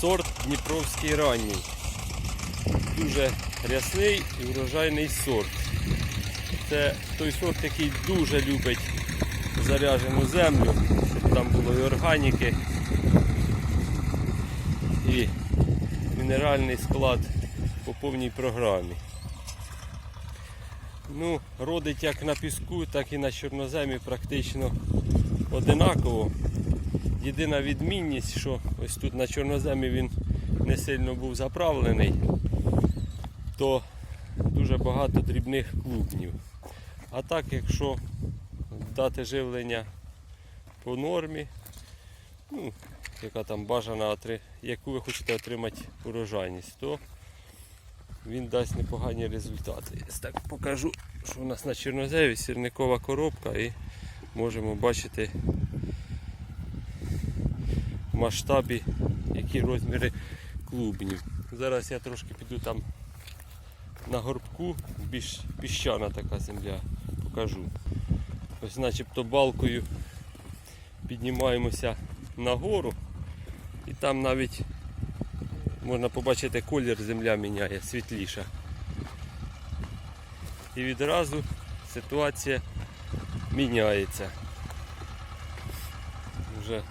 сорт Дніпровський ранній. Дуже рясний і врожайний сорт. Це той сорт, який дуже любить заряжену землю, щоб там було і органіки, і мінеральний склад по повній програмі. Ну, родить як на піску, так і на чорноземі практично одинаково. Єдина відмінність, що ось тут на чорноземі він не сильно був заправлений, то дуже багато дрібних клубнів. А так, якщо дати живлення по нормі, ну, яка там бажана, яку ви хочете отримати урожайність, то він дасть непогані результати. Я так покажу, що у нас на чорноземі сірникова коробка і можемо бачити масштабі, які розміри клубнів. Зараз я трошки піду там на горбку, більш піщана така земля, покажу. Ось начебто балкою піднімаємося нагору і там навіть можна побачити колір земля міняє, світліша. І відразу ситуація міняється. Вже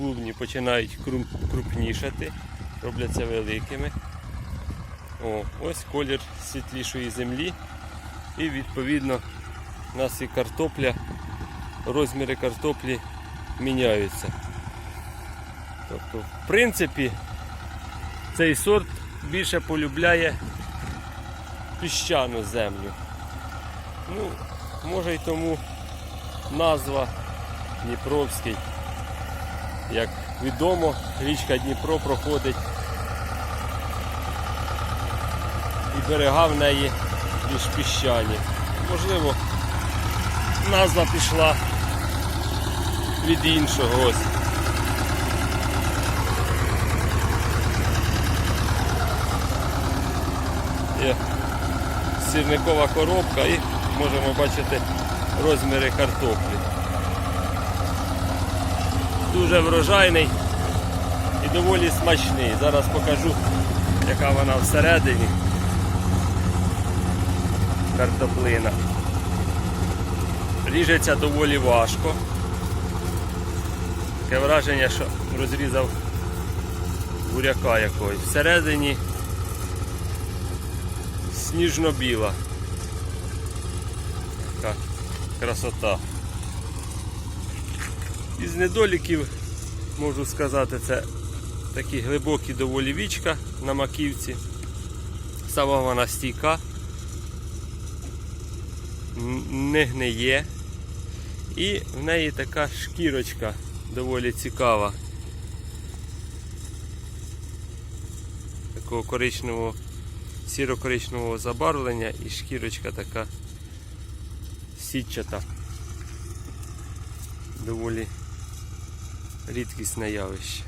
клубні починають крупнішати, робляться великими. О, ось колір світлішої землі. І відповідно у нас і картопля, розміри картоплі міняються. Тобто, в принципі, цей сорт більше полюбляє піщану землю. Ну, може й тому назва Дніпровський. Як відомо, річка Дніпро проходить і берега в неї більш піщані. Можливо, назва пішла від іншого ось. Є сірникова коробка і можемо бачити розміри картоплі. Дуже врожайний і доволі смачний. Зараз покажу, яка вона всередині. Картоплина. Ріжеться доволі важко. Таке враження, що розрізав буряка якогось. Всередині сніжно-біла. Така красота. Із недоліків можу сказати, це такі глибокі доволі вічка на маківці. Сама вона стійка, не гниє. І в неї така шкірочка доволі цікава. Такого коричневого сіро-коричневого забарвлення і шкірочка така сітчата. Доволі рідкісне явище.